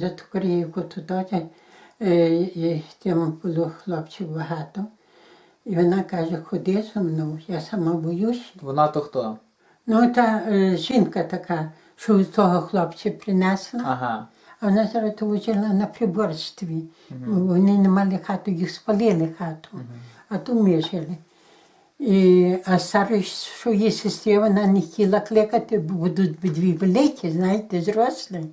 За ту е, і там було хлопців багато. І вона каже, ходи зі мною, я сама боюсь. Вона то хто? Ну, та е, жінка така, що того хлопця принесла, Ага. а вона зараз то жила на приборстві. Вони не мали хату, їх спалили хату, а то ми жили. І, а старий, що її сестрі, вона не хотіла кликати, бо будуть дві великі, знаєте, зрослі.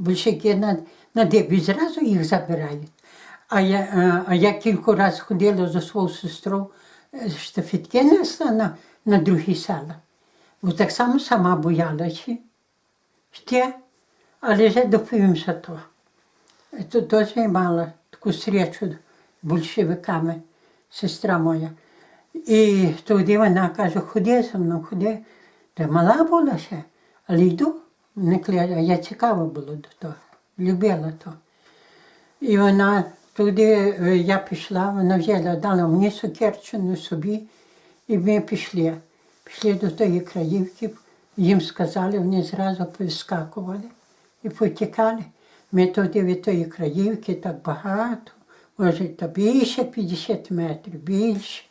Большаки на, на дебі зразу їх забирають. А я, е, а я кілька разів ходила за свою сестру, е, штафетки несла на, на другі села. Бо так само сама боялася. Ще, але вже доповімся то. То теж мала таку зустрічу большевиками, сестра моя. І тоді вона каже, ходи зі мною, ходи. Та мала була ще, але йду. Не кля- я цікава була до того, любила то. І вона туди, е, я пішла, вона взяла, дала мені сукерчину собі, і ми пішли. Пішли до тої краївки, їм сказали, вони зразу повискакували і потікали. Ми туди від тої краївки так багато, може, та більше 50 метрів, більше.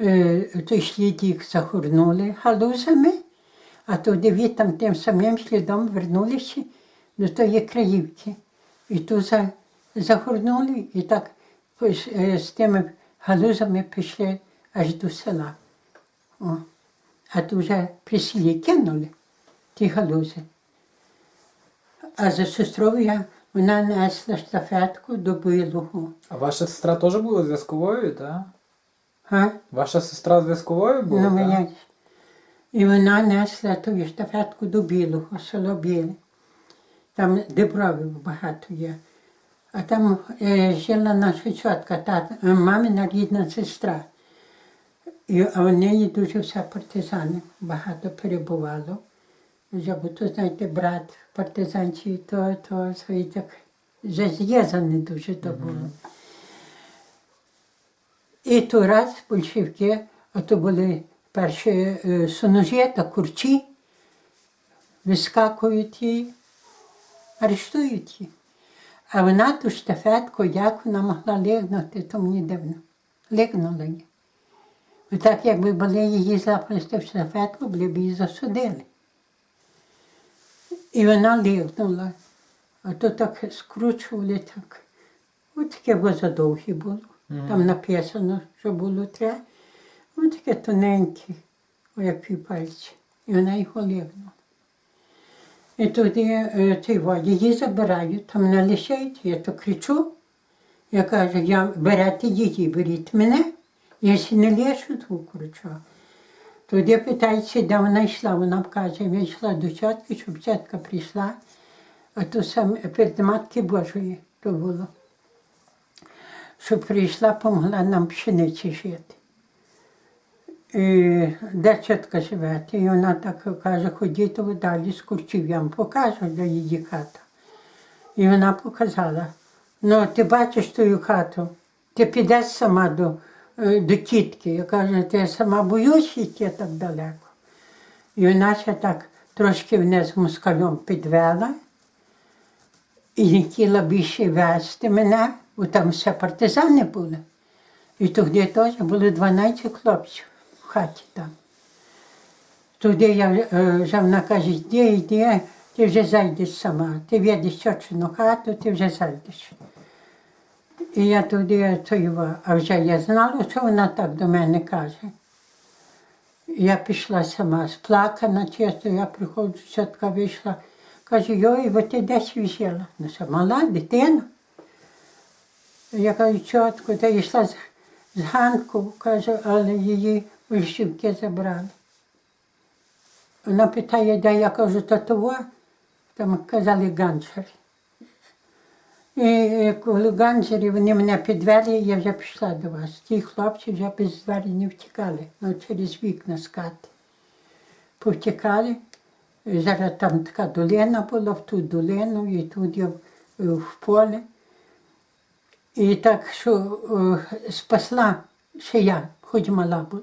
Е, той слід їх загорнули галузами, а туди там тим самим слідом вернулися до тої краївки. І ту за, загорнули, і так е, з тими галузами пішли аж до села. О. А тут вже при селі кинули ті галузи. А за сестрою я, вона несла штафетку до Билугу. А ваша сестра теж була зв'язковою, так? Га? Ваша сестра зв'язковою була? Ну, та? І вона несла ту штафетку до білого, село Біле. Там дебровів багато є. А там е, жила наша тітка, та, мамина рідна сестра. І, а в неї дуже все партизани багато перебувало. Бо то, знаєте, брат партизанці, то, то, і так вже дуже то було. І то раз большевики, а то були перші е, соножі та курчі, вискакують її, арештують її. А вона ту штафетку, як вона могла лигнути, то мені дивно. Лигнула її. Бо так, якби були її запрости в штафетку, були б її засудили. І вона лигнула. А то так скручували так. Ось таке возадовгі було. Там написано, що було треба. Ось таке тоненьке, як півпальці. І вона його ливнула. І тоді е, цей во, її забирають, там не лишають, я то кричу. Я кажу, я берете її, беріть мене, я ще не лишу ту кричу. Тоді питається, де вона йшла. Вона каже, я йшла до тітки, щоб тітка прийшла, а то саме перед Матки Божої то було. Щоб прийшла, помогла нам пшениці жити. І де тітка живе? І вона так каже, ходіть ви далі з курчів, я вам покажу, де її хата. І вона показала. Ну, ти бачиш твою хату, ти підеш сама до, е, до тітки. Я кажу, ти сама боюсь йти так далеко. І вона ще так трошки вниз москалем підвела і хотіла більше вести мене, бо там все партизани були. І тоді теж було 12 хлопців хаті там. Тоді я вже вона каже, йди, йди, ти вже зайдеш сама. Ти відеш чочину хату, ти вже зайдеш. І я то його, а вже я знала, що вона так до мене каже. Я пішла сама, сплакана, чесно, я приходжу, тітка вийшла. Каже, йой, бо ти десь візила. Ну, що, мала дитина. Я кажу, чітко, та йшла з, з Ганку, каже, але її большівки забрали. Вона питає, де я кажу, то того, там казали ганджери. І коли ганджери вони мене підвели, я вже пішла до вас. Ті хлопці вже без двері не втікали, ну, через вікна з хати. Повтікали. Зараз там така долина була, в ту долину, і тут я в поле. І так, що е, спасла ще я, хоч мала була.